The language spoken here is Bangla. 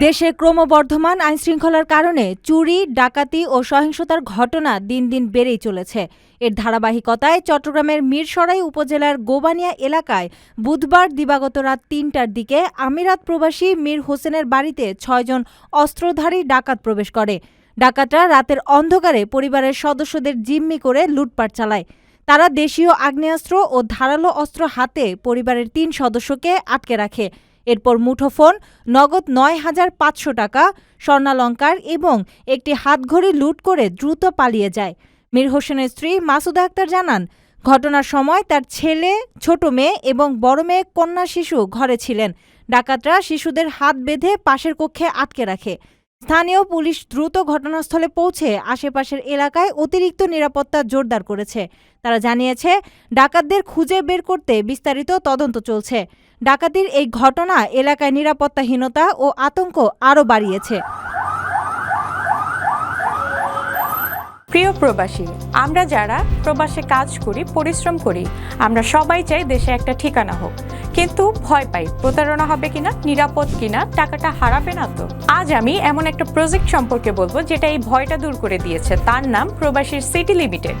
দেশে ক্রমবর্ধমান আইনশৃঙ্খলার কারণে চুরি, ডাকাতি ও সহিংসতার ঘটনা দিন দিন বেড়েই চলেছে। এর ধারাবাহিকতায় চট্টগ্রামের মিরসরাই উপজেলার গোবানিয়া এলাকায় বুধবার দিবাগত রাত তিনটার দিকে আমিরাত প্রবাসী মীর হোসেনের বাড়িতে ছয়জন অস্ত্রধারী ডাকাত প্রবেশ করে। ডাকাতরা রাতের অন্ধকারে পরিবারের সদস্যদের জিম্মি করে লুটপাট চালায়। তারা দেশীয় আগ্নেয়াস্ত্র ও ধারালো অস্ত্র হাতে পরিবারের তিন সদস্যকে আটকে রাখে। এরপর মুঠোফোন, নগদ নয় হাজার পাঁচশো টাকা, স্বর্ণালঙ্কার এবং একটি হাতঘড়ি লুট করে দ্রুত পালিয়ে যায়। মীর হোসেনের স্ত্রী মাসুদা আক্তার জানান, ঘটনার সময় তার ছেলে, ছোট মেয়ে এবং বড় মেয়ে কন্যা শিশু ঘরে ছিলেন। ডাকাতরা শিশুদের হাত বেঁধে পাশের কক্ষে আটকে রাখে। স্থানীয় পুলিশ দ্রুত ঘটনাস্থলে পৌঁছে আশেপাশের এলাকায় অতিরিক্ত নিরাপত্তা জোরদার করেছে। তারা জানিয়েছে, ডাকাতদের খুঁজে বের করতে বিস্তারিত তদন্ত চলছে। ডাকাতির এই ঘটনা এলাকায় নিরাপত্তাহীনতা ও আতঙ্ক আরও বাড়িয়েছে। প্রিয় প্রবাসী, আমরা যারা প্রবাসে কাজ করি, পরিশ্রম করি, আমরা সবাই চাই দেশে একটা ঠিকানা হোক। কিন্তু ভয় পাই, প্রতারণা হবে কিনা, নিরাপদ কিনা, টাকাটা হারাবে না তো? আজ আমি এমন একটা প্রজেক্ট সম্পর্কে বলব, যেটা এই ভয়টা দূর করে দিয়েছে। তার নাম প্রবাসীর সিটি লিমিটেড